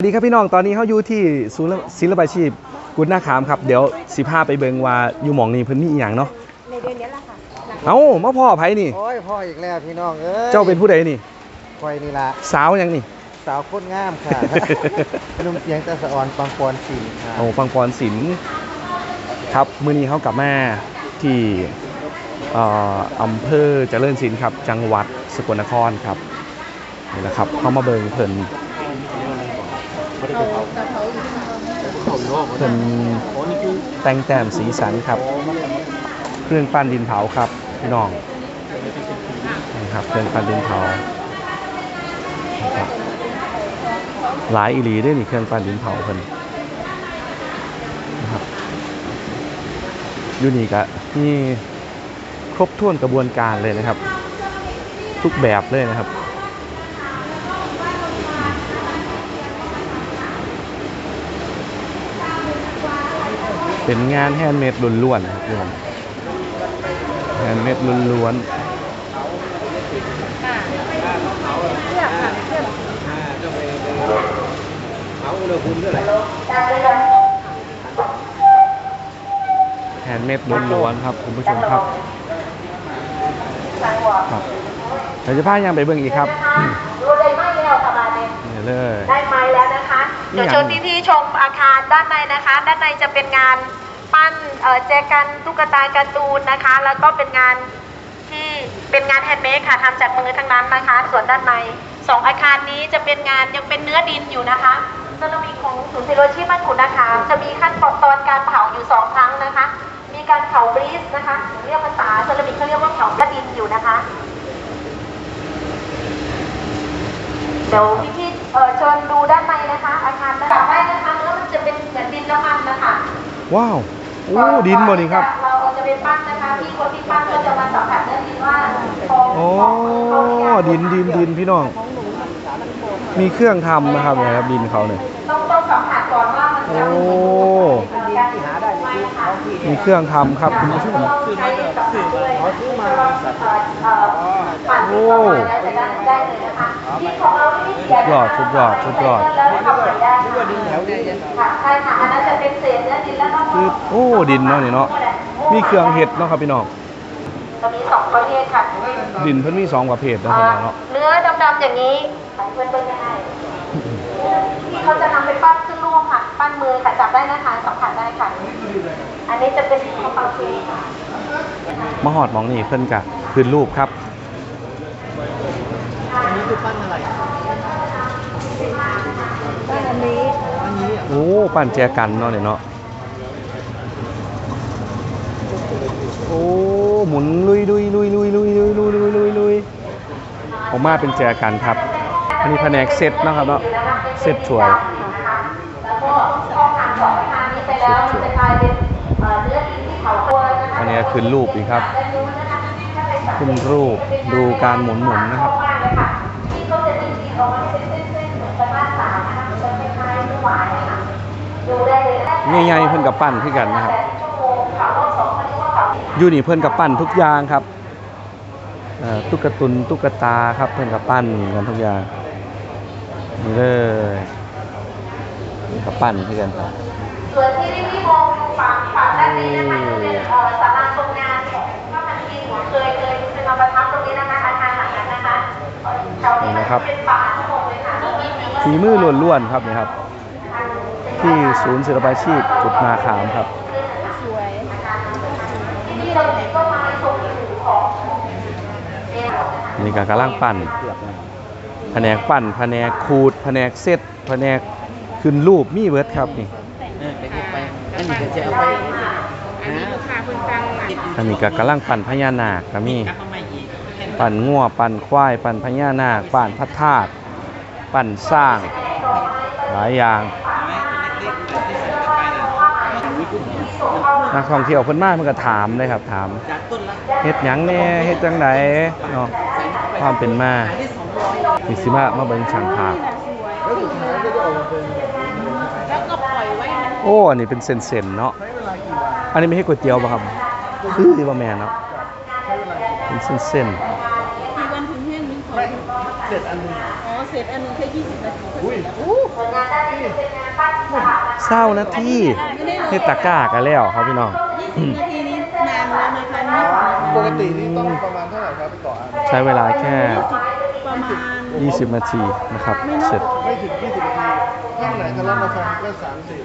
สวัสดีครับพี่น้องตอนนี้เขาอยู่ที่ศูนย์ศิลปาชีพกุฎนาขามครับ เดี๋ยวสิพาไปเบิงว่าอยู่หมองนี้เพิ่นมีอีหยังเนาะในเดือนนี้แหละค่ะหลังเอ้ามาพ่อไผนี่ โอ้ยพ่ออีกแล้วพี่น้องเอ้ยเจ้าเป็นผู้ใดนี่ คอยนี่ละสาวหยังนี่ สาวโคตรงามค่ะ นุ่มเสียงตะสะออนปังปอนสีค่ะโอ้ปังปอนศิลป์ครับมื้อนี้เขากลับมาที่เอ่ออำเภอเจริญศิลป์ครับ จังหวัดสกลนครครับนี่แหละครับเขามาเบิงเพิ่น เพิ่นแต่งแต้มสีสันครับ เครื่องปั้นดินเผาครับพี่น้องนะครับเครื่องปั้นดินเผานะครับหลายอีหลีด้วยนี่เครื่องปั้นดินเผาเพิ่นนะครับยูนี่ก็นี่ครบถ้วนกระบวนการเลยนะครับ ทุกแบบเลยนะครับ เป็นงานแฮนด์เมดล้วนๆครับผมแฮนด์เมดล้วนๆแฮนด์เมดล้วนๆครับคุณผู้ชมครับครับเดี๋ยวจะพายังไปเบิ่งอีกครับ เดี๋ยวยังเชิญพี่ๆชมอาคารด้านในนะคะ ด้านในจะเป็นงานปั้นเอ่อแจกันตุ๊กตาการ์ตูนนะคะ แล้วก็เป็นงานที่เป็นงานแฮนด์เมดค่ะทำจากมือทั้งนั้นนะคะ ส่วนด้านในสองอาคารนี้จะเป็นงานยังเป็นเนื้อดินอยู่นะคะเซรามิกของศูนย์เทคโนโลยีบ้านขุนนะคะจะมีขั้นตอนการเผาอยู่สองครั้งนะคะ มีการเผาบรีสนะคะเรียกภาษาเซรามิกเขาเรียกว่าเผาเนื้อดินอยู่นะคะเดี๋ยวพี่ๆ เอ่อเชิญดูด้านในนะคะ อาคารด้านในนะคะแล้วมันจะเป็นเหมือนดินน้ำมันนะคะว้าวโอ้ดินหมดนี่ครับ เราจะเป็นปั้นนะคะพี่คนที่ปั้นก็จะมาสัมผัสเนื้อดินว่าพอโอ้พอเขาหรือยังดินดินดินพี่น้อง มีเครื่องทำนะครับเนี่ยครับดินเขาเนี่ยต้องต้องสัมผัสก่อนว่ามันจะโอ้การที่หาได้ไม่ค่ะมีเครื่องทำครับคุณผู้ชมใช้สัมผัสด้วยเขาซื้อมาปั่นโอ้ แล้วจะได้ได้เลยนะคะที่ของเราที่เสียสุดยอดสุดยอดสุดยอดแล้วทำใหม่ได้ค่ะใช่ค่ะอันนั้นจะเป็นเศษเนื้อดินแล้วก็คือโอ้ดินเนาะนี่เนาะมีเครื่องเห็ดเนาะครับพี่น้องจะมีสองประเภทค่ะดินเพิ่นมีสองประเภทเนาะครับเนาะเนื้อดำๆอย่างนี้เพื่อนเพื่อนง่ายที่เขาจะนำไปปั้นขึ้นรูปค่ะ ปั้นมือค่ะจับได้นะคะสัมผัสได้ค่ะ อันนี้จะเป็นข้าวเปล่าชีค่ะมาหอดหมองนี่เพิ่นกะคืนรูปครับอันนี้ คือปั้นอะไรปั้นอันนี้อันนี้โอ้ปั่นแจกันเนาะเนี่ยเนาะโอ้หมุนลุยลุยลุยลุยลุยลุยลุยลุยลุยลุยออกมาเป็นแจกันครับ อันนี้แผนกเซตเนาะครับเนาะเซตช่วยแล้วก็พอผ่านสองทางนี้ไปแล้วมันจะกลายเป็นเอ่อเนื้อดินที่เขาตัวนะคะอันนี้คืนรูปอีกครับ ขึ้นรูปดูการหมุนหมุนนะครับ ออกมาให้เป็นเส้นๆเหมือนกระดาษสารนะคะมันจะคล้ายๆเนื้อหวานนะคะดูได้เลยนะใหญ่ๆเพิ่นกับปั้นขึ้นกันนะครับชั่วโมงค่ะรอบสองเขาเรียกว่าเขาอยู่นี่เพิ่นกับปั้นทุกอย่างครับเอ่อตุ๊กตุนตุ๊กตาครับเพิ่นกับปั้นกันทุกอย่างนี่เลยนี่กับปั้นขึ้นกันครับส่วนที่ที่มองอยู่ฝั่งฝั่งด้านนี้นะคะจะเป็นเอ่อศาลาทรงงานของพระพันปีหัวเคยเคยเคยมาประทับตรงนี้นะคะอาคารหลังนั้นนะคะแถวนี้มันจะเป็นป่า ฝีมือล้วนๆครับนี่ครับ ที่ศูนย์ศิลปาชีพจุดนาขามครับที่เราเห็นก็มาชมผิวของนี่ก็กำลังปั้นแผนกปั้นแผนกขูดแผนกเซตแผนกขึ้นรูปมีเบิร์ดครับนี่เออไปพูดไปอันนี้ก็จะเอาไปอันนี้ลูกค้าเพิ่งตั้งมาอันนี้ก็กำลังปั่นพญานาคก็มีปั่นงัวปั่นควาย ปั่นพญานาคปั่นพระธาตุ ปั่นสร้างหลายอย่างนักท่องเที่ยวเพิ่นมาเพิ่นก็ถามเลยครับถามเฮ็ดหยังแหน่เฮ็ดจังไดเนาะความเป็นมานี่สิมามาเบิ่งช่างภาพแล้วสุดท้ายเป็นแบบแล้วก็ปล่อยไว้มันโอ้อันนี้เป็นเส้นๆเนาะอันนี้ไม่ใช่ก๋วยเตี๋ยวป่ะครับคือบ่แม่เนาะเป็นเส้นกี่วันถึงแห้นอเสร็จอันนึง เสร็จอันหนึงแค่ยี่สิบนาทีอุ้ยส่วนงานด้านนี้จะเป็นงานปั้นสถาปนิกเศร้านาทีเฮ็ดตะกร้ากันแล้วครับพี่น้องยี่สิบนาทีนี้นานแล้วนะคะนี่ปกตินี่ต้องประมาณเท่าไหร่ครับต่ออันใช้เวลาแค่ประมาณ20 นาทีนะครับ เสร็จไม่ถึง20นาทีถ้าไหนทะเลาะมาฟังก็สามสี่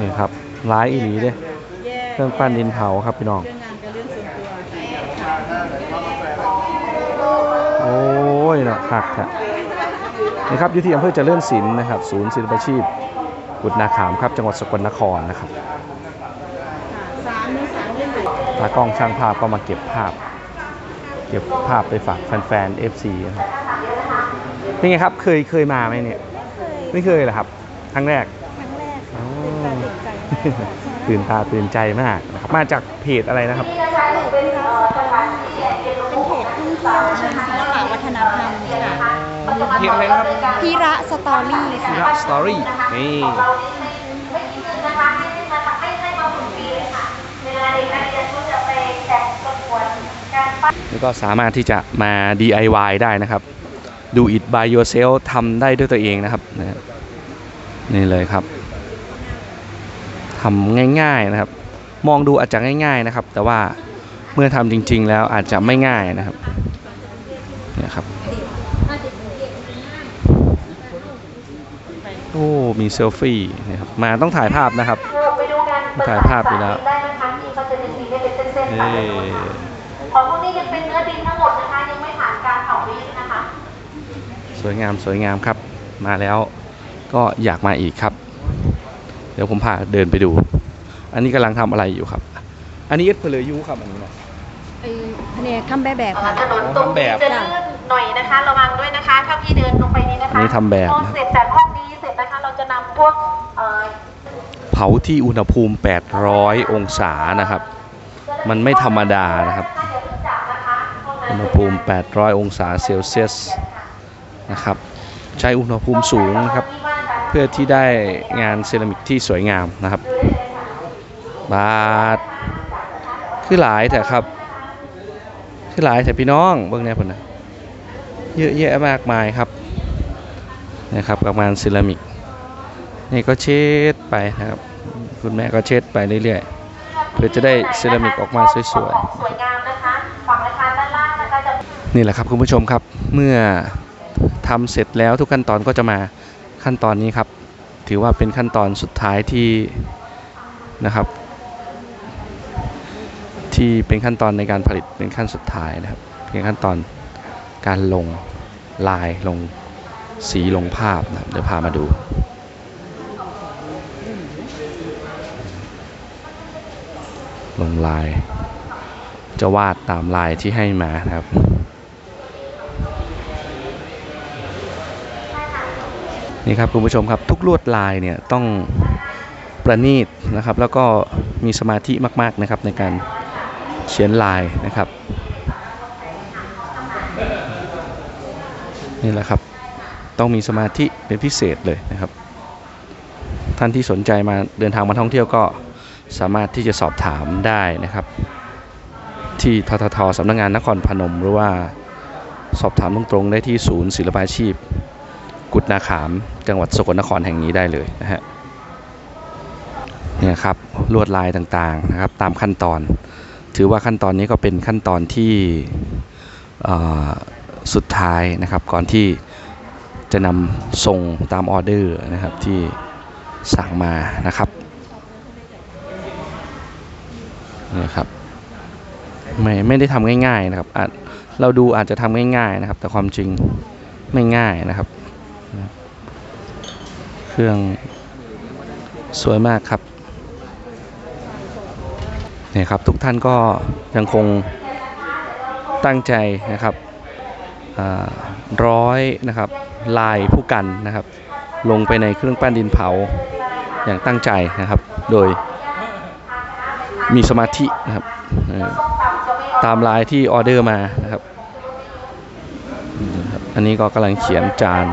นี่ครับร้ายอีหลีเด้แยกเครื่องปั้นดินเผาครับพี่น้องเรื่องงานกับเรื่องส่วนตัวโอ้ยเนาะคักแท้ นี่ครับอยู่ที่อำเภอเจริญศิลป์นะครับ ศูนย์ศิลปาชีพกุฎนาขามครับจังหวัดสกลนครนะครับค่ะสามในสามเรื่องไหนตากล้องช่างภาพก็มาเก็บภาพ เก็บภาพไปฝากแฟนๆ FC นะครับเป็นไงครับเคยเคยมาไหมเนี่ยไม่เคยเหรอครับครั้งแรกครั้งแรกอ๋ค่ะอตื่นตาตื่นใจมากตื่นตาตื่นใจมากนะครับมาจากเพจอะไรนะครับเป็นเพจท่องเที่ยวเชิงศิลปะวัฒนธรรมค่ะ เพจอะไรนะครับพิระสตอรี่ค่ะรักสตอรี่นี่ไม่คิดเงินนะคะให้มาให้ให้มาฝึกฟรีเลยค่ะเวลาเด็กนักเรียนเขาจะไปแข่งประกวดการปั้นแล้วก็สามารถที่จะมา DIY ได้นะครับ do it by yourself ทำได้ด้วยตัวเองนะครับนี่เลยครับทำง่าย ๆนะครับ มองดูอาจจะง่าย ๆนะครับ แต่ว่าเมื่อทำจริง ๆ แล้วอาจจะไม่ง่ายนะครับ เนี่ยครับ โอ้ มีเซลฟี่นะครับ มาต้องถ่ายภาพนะครับไปดูกันถ่ายภาพอยู่แล้วได้นะคะที่เขาจะดึงดีได้เป็นเส้นๆเอ้ไปของพวกนี้ยังเป็นเนื้อดินทั้งหมดนะคะ ยังไม่ผ่านการเผารีดนะคะ สวยงามสวยงามครับ มาแล้วก็อยากมาอีกครับ เดี๋ยวผมพาเดินไปดู อันนี้กำลังทำอะไรอยู่ครับ อันนี้เอ็ดเพลยูครับอันนี้นะ ไอ้แผนกทำแบบแบบค่ะ ถนนตรงทำแบนี้บจะลื่นหน่อยนะคะระวังด้วยนะคะถ้าพี่เดินลงไปนี้นะคะอันนี้ทำแบบ พอเสร็จจากห้องนี้เสร็จนะคะเราจะนำพวกเอ่อเผาที่อุณหภูมิ 800 องศานะครับ มันไม่ธรรมดานะครับ อย่าเพิ่งจับนะคะห้องนั้นอุณหภูมิ 800 องศาเซลเซียสนะครับ ใช้อุณหภูมิสูงนะครับ เพื่อที่ได้งานเซรามิกที่สวยงามนะครับ บาทคือหลายแต่ครับ คือหลายแต่พี่น้องเบิ่งแน่พุ่นนะเยอะแยะมากมายครับนะครับกับงานเซรามิกนี่ก็เช็ดไปนะครับ คุณแม่ก็เช็ดไปเรื่อยๆ เพื่อจะได้เซรามิกออกมาสวยๆสวยงามนะคะฝั่งอาคารด้านล่างนะคะจะนี่แหละครับคุณผู้ชมครับเมื่อทำเสร็จแล้วทุกขั้นตอนก็จะมาขั้นตอนนี้ครับ ถือว่าเป็นขั้นตอนสุดท้ายที่นะครับ ที่เป็นขั้นตอนในการผลิตเป็นขั้นสุดท้ายนะครับเป็นขั้นตอนการลงลายลงสีลงภาพนะครับเดี๋ยวพามาดูลงลาย จะวาดตามลายที่ให้มาครับ นี่ครับคุณผู้ชมครับทุกลวดลายเนี่ยต้องประณีตนะครับ แล้วก็มีสมาธิมาก ๆ นะครับในการ เขียนลายนะครับ นี่แหละครับ ต้องมีสมาธิเป็นพิเศษเลยนะครับ ท่านที่สนใจมาเดินทางมาท่องเที่ยวก็สามารถที่จะสอบถามได้นะครับ ที่ทททสำนักงานนครพนมหรือว่าสอบถามตรงๆได้ที่ศูนย์ศิลปาชีพ กุฎนาขาม จังหวัดสกลนครแห่งนี้ได้เลยนะฮะเนี่ยครับลวดลายต่างๆนะครับตามขั้นตอน ถือว่าขั้นตอนนี้ก็เป็นขั้นตอนที่สุดท้ายนะครับ ก่อนที่จะนำส่งตามออเดอร์นะครับที่สั่งมานะครับนี่ยครับไม่ไม่ได้ทำง่ายๆนะครับเราดูอาจจะทำง่ายๆนะครับ แต่ความจริงไม่ง่ายนะครับ เครื่องสวยมากครับ นี่ยครับทุกท่านก็ยังคงตั้งใจนะครับร้อยนะครับลายผู้กันนะครับ ลงไปในเครื่องปั้นดินเผาอย่างตั้งใจนะครับ โดยมีสมาธินะครับตามลายที่ออเดอร์มานะครับ อันนี้ก็กำลังเขียนจาน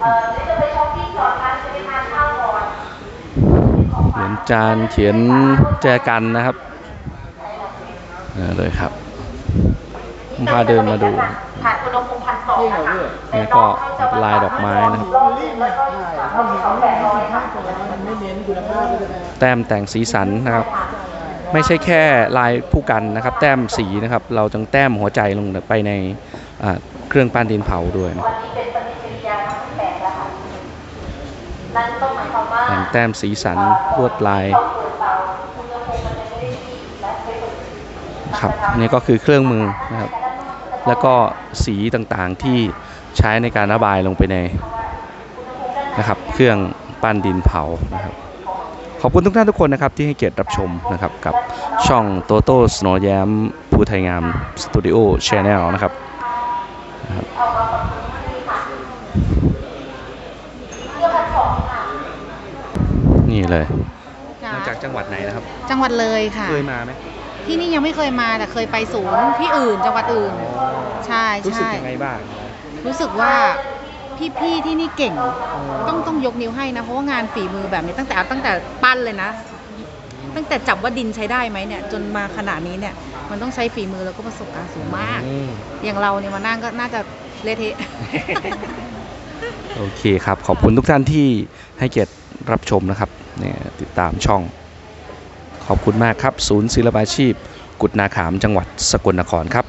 เอ่อเดี๋ยวจะไปช้อปปิ้งก่อนค่ะจะไปทานข้าวก่อน เขียน จานเขียนแจกันนะครับเออเลยครับผมพาเดินมาดูผ่านอุณหภูมิพันสองนะคะเนี่ยก็ลายดอกไม้นะครับรอบหนึ่งแล้วก็รอบสองแบบร้อยค่ะแต้มแต่งสีสันนะครับ ไม่ใช่แค่ลายผู้กันนะครับ แต้มสีนะครับ เราจังแต้มหัวใจลงไปในอ่าเครื่องปั้นดินเผาด้วยนะวันนี้เป็นปฏิกิริยาทั้งแปดแล้วค่ะนั่นต้อง แต่งแต้มสีสันลวดลายครับนี่ก็คือเครื่องมือนะครับ แล้วก็สีต่างๆที่ใช้ในการระบายลงไปในนะครับ เครื่องปั้นดินเผานะครับ ขอบคุณทุกท่านทุกคนนะครับ ที่ให้เกียรติรับชมนะครับ กับช่องโตโต้สโนแยมภูไทยงามสตูดิโอชแนลนะครับ นะครับนี่เลยค่ะมาจากจังหวัดไหนนะครับ จังหวัดเลยค่ะ เคยมาไหมที่นี่ยังไม่เคยมาแต่เคยไปศูนย์ที่อื่นจังหวัดอื่น ใช่รู้สึกใช่ยังไงบ้างรู้สึกว่าพี่ๆที่นี่เก่ง ต้องต้องยกนิ้วให้นะ เพราะว่างานฝีมือแบบนี้ตั้งแต่ตั้งแต่ปั้นเลยนะ ตั้งแต่จับว่าดินใช้ได้ไหมเนี่ย จนมาขนาดนี้เนี่ย มันต้องใช้ฝีมือแล้วก็ประสบการณ์สูงมาก อืม อย่างเราเนี่ยมานั่งก็น่าจะเละเทะ โอเคครับ ขอบคุณทุกท่านที่ให้เกียรติ รับชมนะครับเนี่ยติดตามช่อง ขอบคุณมากครับ ศูนย์ศิลปาชีพ กุฎนาขามจังหวัดสกลนครครับ